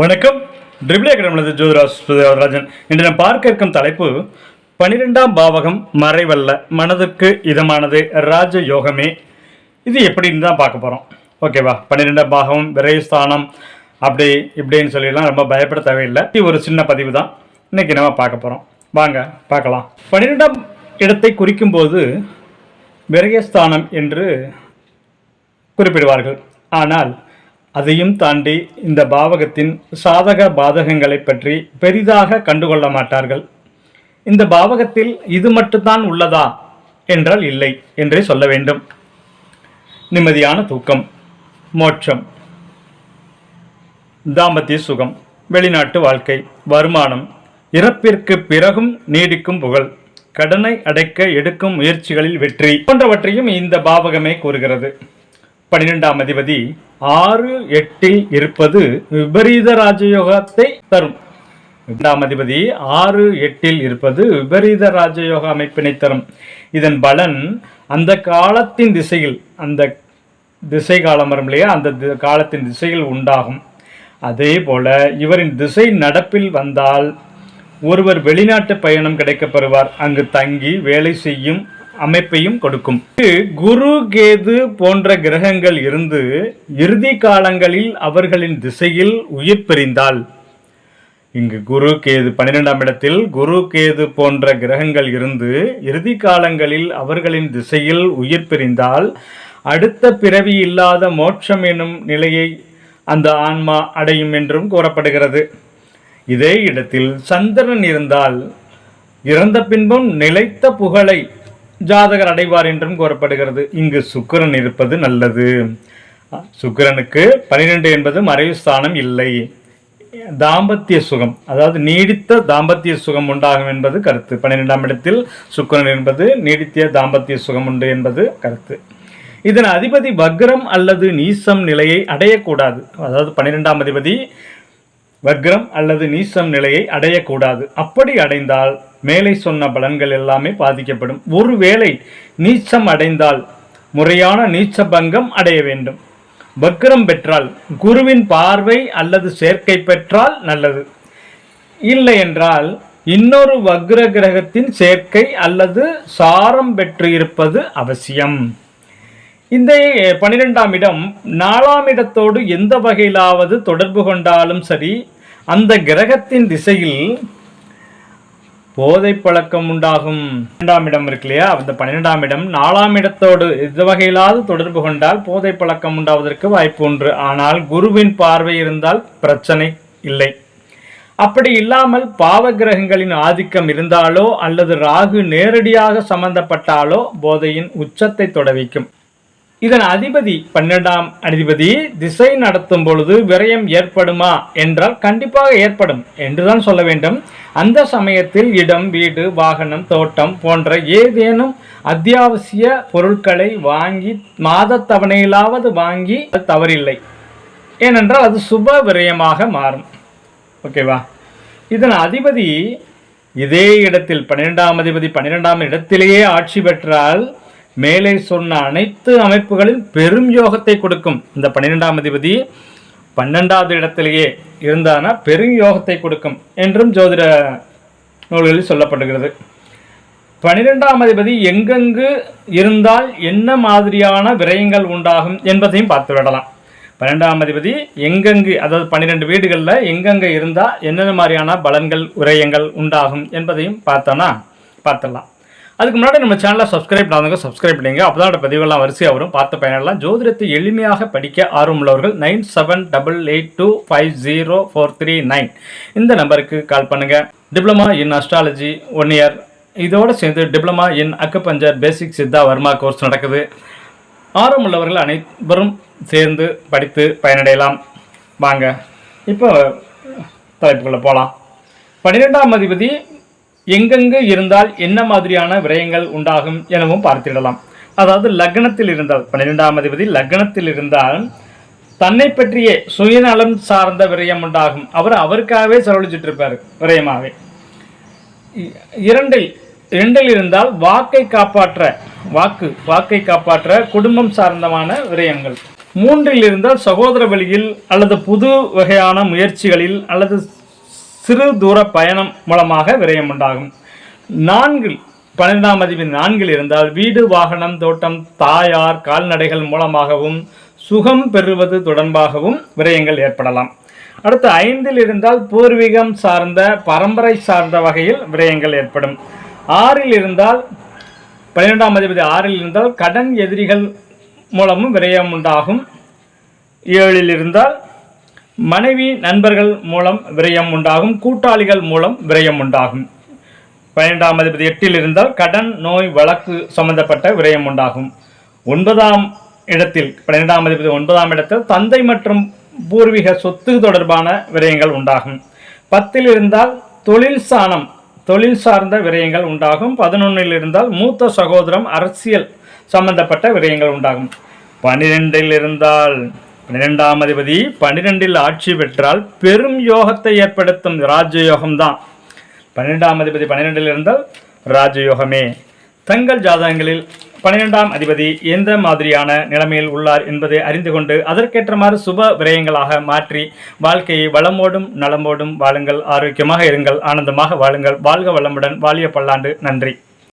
வணக்கம். ட்ரிபிள் அகாடமிலது ஜோதிராஜ் ராஜன் இன்று நாம் பார்க்க இருக்கும் தலைப்பு பனிரெண்டாம் பாவகம் மறைவல்ல மனதுக்கு இதமானது ராஜ யோகமே இது எப்படின்னு தான் பார்க்க போகிறோம் ஓகேவா பன்னிரெண்டாம் பாகம் விரயஸ்தானம் அப்படி இப்படின்னு சொல்லிலாம் ரொம்ப பயப்பட தேவையில்லை. இது ஒரு சின்ன பதிவு தான். இன்னைக்கு நம்ம பார்க்க போகிறோம் வாங்க பார்க்கலாம். பன்னிரெண்டாம் இடத்தை குறிக்கும்போது விரயஸ்தானம் என்று குறிப்பிடுவார்கள். ஆனால் அதையும் தாண்டி இந்த பாவகத்தின் சாதக பாதகங்களை பற்றி பெரிதாக கண்டுகொள்ள மாட்டார்கள். இந்த பாவகத்தில் இது மட்டும்தான் உள்ளதா? என்றால் இல்லை என்றே சொல்ல வேண்டும். நிம்மதியான தூக்கம் மோட்சம் தாம்பத்திய சுகம் வெளிநாட்டு வாழ்க்கை வருமானம் இறப்பிற்கு பிறகும் நீடிக்கும் புகழ் கடனை அடைக்க எடுக்கும் முயற்சிகளில் வெற்றி போன்றவற்றையும் இந்த பாவகமே கூறுகிறது. பன்னிரெண்டாம் அதிபதி ஆறு எட்டில் இருப்பது விபரீத ராஜயோகத்தை தரும். இரண்டாம் அதிபதி ஆறு எட்டில் இருப்பது விபரீத ராஜயோக அமைப்பினை தரும். இதன் பலன் அந்த காலத்தின் திசையில் அந்த திசை காலம் வரும் இல்லையா? அந்த தி- காலத்தின் திசையில் உண்டாகும். அதே போல இவரின் திசை நடப்பில் வந்தால் ஒருவர் வெளிநாட்டு பயணம் கிடைக்கப்பெறுவார் அங்கு தங்கி வேலை செய்யும் அமைப்பையும் கொடுக்கும். இது குரு கேது போன்ற கிரகங்கள் இருந்து இறுதி காலங்களில் அவர்களின் திசையில் உயிர் பிரிந்தால். இங்கு குரு கேது பன்னிரெண்டாம் இடத்தில் குரு கேது போன்ற கிரகங்கள் இருந்து இறுதி காலங்களில் அவர்களின் திசையில் உயிர் பிரிந்தால் அடுத்த பிறவி இல்லாத மோட்சம் எனும் நிலையை அந்த ஆன்மா அடையும் என்றும் கூறப்படுகிறது. இதே இடத்தில் சந்திரன் இருந்தால் இறந்த பின்பும் நிலைத்த புகழை ஜாதகர் அடைவார் என்றும் கூறப்படுகிறது. இங்கு சுக்கிரன் இருப்பது நல்லது. சுக்கிரனுக்கு பனிரெண்டு என்பது மறைவு ஸ்தானம் இல்லை. தாம்பத்திய சுகம் அதாவது நீடித்த தாம்பத்திய சுகம் உண்டாகும் என்பது கருத்து. பன்னிரெண்டாம் இடத்தில் சுக்கரன் என்பது நீடித்த தாம்பத்திய சுகம் உண்டு என்பது கருத்து. இதன் அதிபதி வக்ரம் அல்லது நீசம் நிலையை அடையக்கூடாது. அதாவது பன்னிரெண்டாம் அதிபதி வக்ரம் அல்லது நீசம் நிலையை அடையக்கூடாது. அப்படி அடைந்தால் மேலே சொன்ன பலன்கள் எல்லாமே பாதிக்கப்படும். ஒருவேளை நீச்சம் அடைந்தால் முறையான நீச்ச பங்கம் அடைய வேண்டும். வக்ரம் பெற்றால் குருவின் பார்வை அல்லது சேர்க்கை பெற்றால் நல்லது. இல்லை என்றால் இன்னொரு வக்ர கிரகத்தின் சேர்க்கை அல்லது சாரம் பெற்று இருப்பது அவசியம். இந்த பனிரெண்டாம் இடம் நாலாம் இடத்தோடு எந்த வகையிலாவது தொடர்பு கொண்டாலும் சரி அந்த கிரகத்தின் திசையில் போதை பழக்கம் உண்டாகும் இரண்டாம் இடம் இருக்கு இல்லையா? அந்த பன்னிரெண்டாம் இடம் நாலாம் இடத்தோடு எந்த வகையிலாவது தொடர்பு கொண்டால் போதை பழக்கம் உண்டாவதற்கு வாய்ப்பு உண்டு. ஆனால் குருவின் பார்வை இருந்தால் பிரச்சனை இல்லை. அப்படி இல்லாமல் பாவ கிரகங்களின் ஆதிக்கம் இருந்தாலோ அல்லது ராகு நேரடியாக சம்பந்தப்பட்டாலோ போதையின் உச்சத்தை தொட வைக்கும் இதன் அதிபதி பன்னெண்டாம் அதிபதி திசை நடத்தும் பொழுது விரயம் ஏற்படுமா என்றால் கண்டிப்பாக ஏற்படும் என்றுதான் சொல்ல வேண்டும். அந்த சமயத்தில் இடம் வீடு வாகனம் தோட்டம் போன்ற ஏதேனும் அத்தியாவசிய பொருட்களை வாங்கி மாத தவணையிலாவது வாங்கி அது தவறில்லை. ஏனென்றால் அது சுப விரயமாக மாறும். ஓகேவா இதன் அதிபதி இதே இடத்தில் பன்னிரெண்டாம் அதிபதி பன்னிரெண்டாம் இடத்திலேயே ஆட்சி பெற்றால் மேலே சொன்ன அனைத்து அமைப்புகளில் பெரும் யோகத்தை கொடுக்கும். இந்த பன்னிரெண்டாம் அதிபதி பன்னெண்டாவது இடத்திலேயே இருந்தானா பெரும் யோகத்தை கொடுக்கும் என்றும் ஜோதிட நூல்களில் சொல்லப்படுகிறது. பனிரெண்டாம் அதிபதி எங்கெங்கு இருந்தால் என்ன மாதிரியான விரயங்கள் உண்டாகும் என்பதையும் பார்த்து விடலாம். பன்னெண்டாம் அதிபதி எங்கெங்கு அதாவது பன்னிரெண்டு வீடுகளில் எங்கெங்கே இருந்தால் என்னென்ன மாதிரியான பலன்கள் விரயங்கள் உண்டாகும் என்பதையும் பார்த்தோன்னா பார்த்துடலாம். அதுக்கு முன்னாடி நம்ம சேனலை சப்ஸ்கிரைப் பண்ணாதவங்க சப்ஸ்கிரைப் பண்ணுங்க. அப்போ பதிவுகள்லாம் வரிசையாக வரும். பார்த்த பயனெல்லாம் ஜோதிடத்தை எளிமையாக படிக்க ஆர்வம் உள்ளவர்கள் nine seven double eight two five zero four three nine. இந்த நம்பருக்கு கால் பண்ணுங்கள் diploma in astrology one year இதோடு சேர்ந்து diploma in acupuncture basic Siddha Varma course நடக்குது ஆர்வமுள்ளவர்கள் அனைவரும் சேர்ந்து படித்து பயனடையலாம். வாங்க. இப்போ தலைப்புக்குள்ளே போகலாம் பன்னிரெண்டாம் அதிபதி எங்கெங்கு இருந்தால் என்ன மாதிரியான விரயங்கள் உண்டாகும் எனவும் பார்த்திடலாம். அதாவது லக்னத்தில் இருந்தால் பன்னிரெண்டாம் அதிபதி லக்னத்தில் இருந்தால் தன்னை பற்றியே சுயநலம் சார்ந்த விரயம் உண்டாகும். அவர் அவருக்காகவே செலவழிச்சிட்டு இருப்பார் விரயமாகவே இ- இரண்டில் இரண்டில் இருந்தால் வாக்கை காப்பாற்ற வாக்கு வாக்கை காப்பாற்ற குடும்பம் சார்ந்தமான விரயங்கள். மூன்றில் இருந்தால் சகோதர வழியில் அல்லது புது வகையான முயற்சிகளில் அல்லது சிறு தூர பயணம் மூலமாக விரயம் உண்டாகும். நான்கில் பன்னிரெண்டாம் அதிபதி நான்கில் இருந்தால் வீடு வாகனம் தோட்டம் தாயார் கால்நடைகள் மூலமாகவும் சுகம் பெறுவது தொடர்பாகவும் விரயங்கள் ஏற்படலாம். அடுத்து ஐந்தில் இருந்தால் பூர்வீகம் சார்ந்த பரம்பரை சார்ந்த வகையில் விரயங்கள் ஏற்படும். ஆறில் இருந்தால் பன்னிரெண்டாம் அதிபதி ஆறில் இருந்தால் கடன் எதிரிகள் மூலமும் விரயம் உண்டாகும். ஏழில் இருந்தால் மனைவி நண்பர்கள் மூலம் விரயம் உண்டாகும் கூட்டாளிகள் மூலம் விரயம் உண்டாகும். பன்னிரெண்டாம் அதிபதி எட்டில் இருந்தால் கடன் நோய் வழக்கு சம்பந்தப்பட்ட விரயம் உண்டாகும். ஒன்பதாம் இடத்தில் பன்னிரெண்டாம் அதிபதி ஒன்பதாம் இடத்தில் தந்தை மற்றும் பூர்வீக சொத்து தொடர்பான விரயங்கள் உண்டாகும். பத்தில் இருந்தால் தொழில் சாணம் தொழில் சார்ந்த விரயங்கள் உண்டாகும். பதினொன்றில் இருந்தால் மூத்த சகோதரம் அரசியல் சம்பந்தப்பட்ட விரயங்கள் உண்டாகும். பன்னிரெண்டில் இருந்தால் பன்னிரெண்டாம் அதிபதி பன்னிரெண்டில் ஆட்சி பெற்றால் பெரும் யோகத்தை ஏற்படுத்தும் ராஜயோகம் தான் பன்னிரெண்டாம் அதிபதி பன்னிரெண்டில் இருந்தால் ராஜயோகமே. தங்கள் ஜாதகங்களில் பன்னிரெண்டாம் அதிபதி எந்த மாதிரியான நிலைமையில் உள்ளார் என்பதை அறிந்து கொண்டு அதற்கேற்றமாறு சுப விரயங்களாக மாற்றி வாழ்க்கையை வளமோடும் நலமோடும் வாழுங்கள் ஆரோக்கியமாக இருங்கள் ஆனந்தமாக வாழுங்கள் வாழ்க வளமுடன் வாழிய பல்லாண்டு. நன்றி.